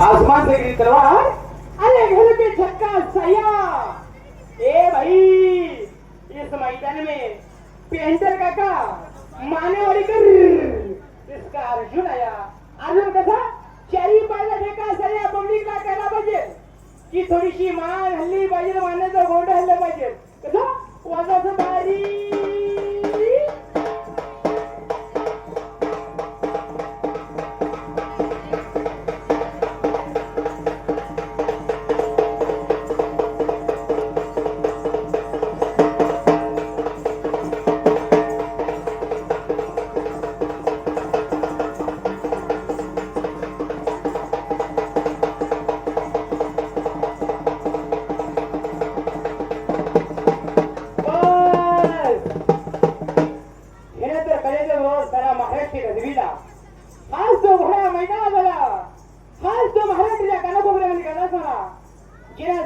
आसमान से गिरी तलवार अरे घर पे छक्का सया। ए भाई इस मैदान में पेंटर काका मानेवाडी कर इसका अर्जुन आया। अर्जुन कसा चारी पाहिला ठेका सैया पब्लिकला करायला पाहिजे की थोडीशी मान हल्ली पाहिजे मानाचं गोंड हल्ला पाहिजे कसं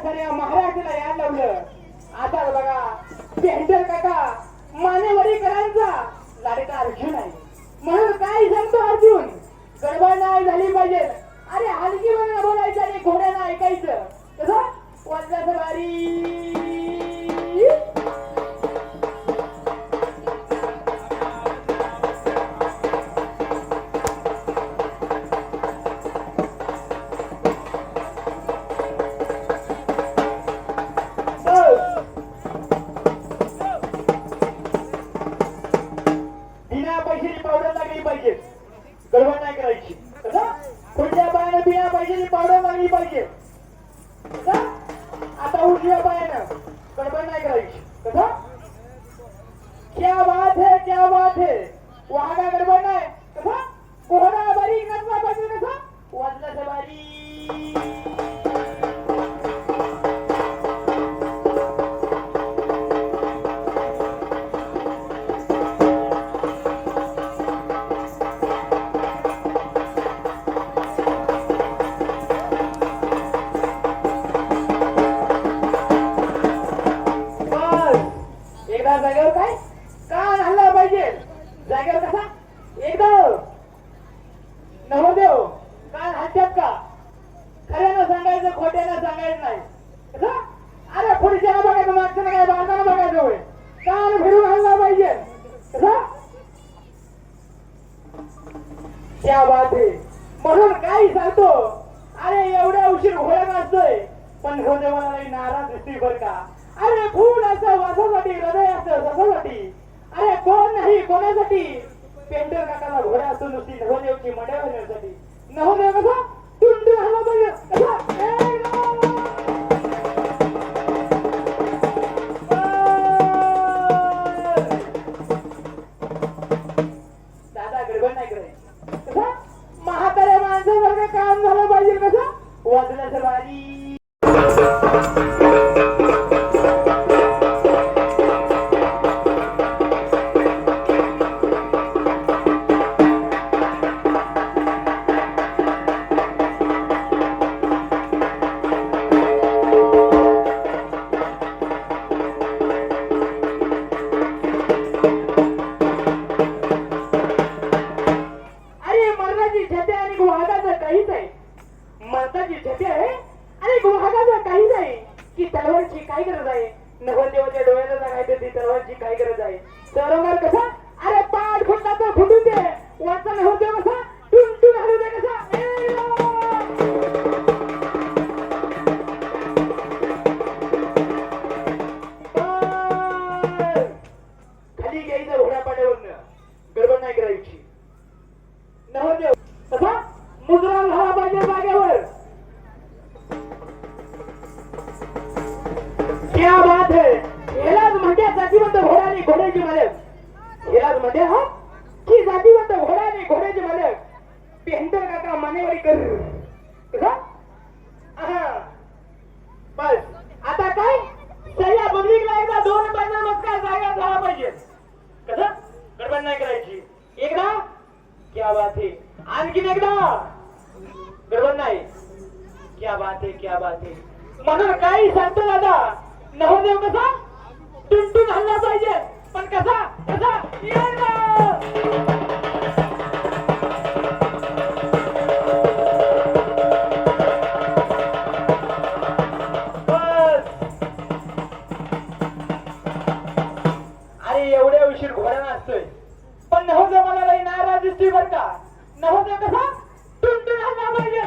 माणसाने या महाराष्ट्राला याद लावलं. आता बघा पेंटर काका मानेवरीकरांचा लाडका अर्जुन आहे. म्हणून काय सांगतो अर्जुन? गडबड नाही झाली पाहिजे. अरे हलकी म्हणून बोलायचं आणि घोड्यानं ऐकायचं. कसं? वाजल्याचं बारी क्या जागेवर कसा? एकदम हो. नवरदेव हो. काय हलत्यात का? खऱ्यानं सांगायचं खोट्यानं सांगायचं नाही. कसं? अरे पुढच्याला बघायचं मागच्याला काय बांधाना बघायचं होय. कान फिरून हल्ला पाहिजे. कसं? क्या बात म्हणून काही सांगतो. अरे एवढ्या उशीर घोड्या नसतोय. पण हृदयाला नाराज दिसती बर का. अरे फूल असं वासासाठी हृदय असं ससासाठी अरे कोण नाही कोणासाठी? पेंटर काकाला घोडा असतो नुसती नवदेवची मड्या होण्यासाठी नवदेव कसा टुंटून हवा पाहिजे कसा दादा गडबड नाही करायची. कसं म्हाताऱ्या माणसासारखं काम झालं पाहिजे कसं वाजल्याचं बारी आहे नवरदेवाच्या डोळ्याला सांगायचं ती सर्वांची काय गरज आहे? सरोवर कसा? अरे पाठ फुटला तर फुटून दे. वाचा नवरदेव कसा टुनटुन हलू दे कसा. ए लो! नाही करायची. नवदेव कसा मुद्रा झाला पाहिजे जागेवर. घोड्याची मालक. यालाच मध्ये हा? की जातीवंत घोडा आणि घोड्याची मालक. पेंटर काका मानेवारी कर बस. आता काय? सह्या पब्लिकला एकदा दोन पाच नमस्कार जागा झाला पाहिजे. कसं? गडबड नाही करायची. एकदा? क्या बात है. आणखीन एकदा. गडबड नाही. क्या बात है क्या बात है. म्हणून काही सांगतो दादा. नवदेव कसा? टुनटुन हल्ला पाहिजे. कसा? कसा? बस! अरे एवढ्या उशीर घोडा असतोय. पण नवजा मला लई नाराज दिसतोय बर का? नवजा कसा? टुंटून हल्ला पाहिजे